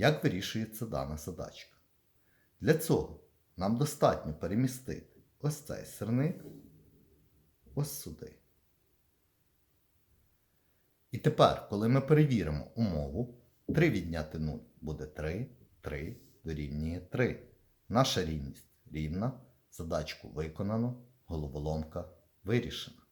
Як вирішується дана задачка? Для цього нам достатньо перемістити ось цей сирник ось сюди. І тепер, коли ми перевіримо умову, 3 відняти 0 буде 3, 3 дорівнює 3. Наша рівність рівна, задачку виконано, головоломка вирішена.